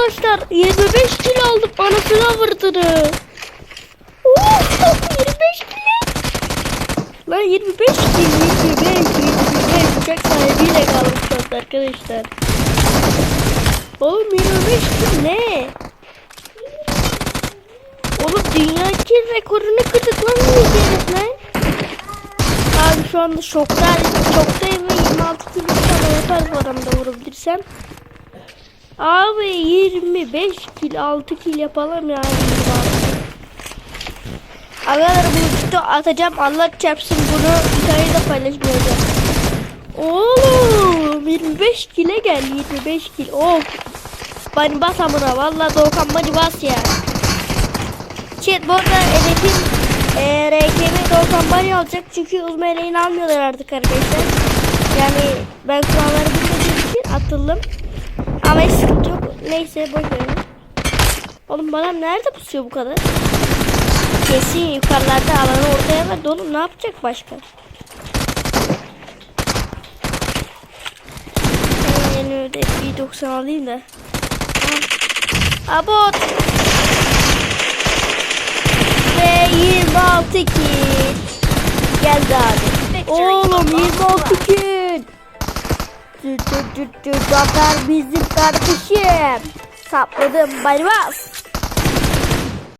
Arkadaşlar 25 kilo aldık anasını avırdını. Oo, 25 kilo. Lan 25 kilo 25 25 uçak sahibiyle kalmışlar arkadaşlar. Oğlum 25 kilo ne? Oğlum dünya kill rekorunu kırdık lan herif lan. Abi şu anda şoktayım, şoktayım ve 26 kilo sana yeter bu adamda vurabilirsem. Abi 25 kil 6 kil yapalım yani. Arkadaşlar bu video atacağım Allah çarpsın bunu hikayeyi de paylaşmayacağım. Oğlum 25 kile gel 25 kil of. Bani bas amına valla Doğukan bani bas ya. Chat bu arada hedefim e, RKM Doğukan bani alacak çünkü uzman eleğini almıyorlar artık arkadaşlar. Yani ben kuralları bilmediğim için atıldım. Ama sıkıntı yok. Neyse verin. Oğlum bana nerede pusuyor bu kadar? Kesin yukarılarda alanı ortaya verdi oğlum ne yapacak başka? Ben yeni öde bir 90 alayım da. Abot. Ve 26 kill. Zafer bizim kardeşim. Sapladım baybas.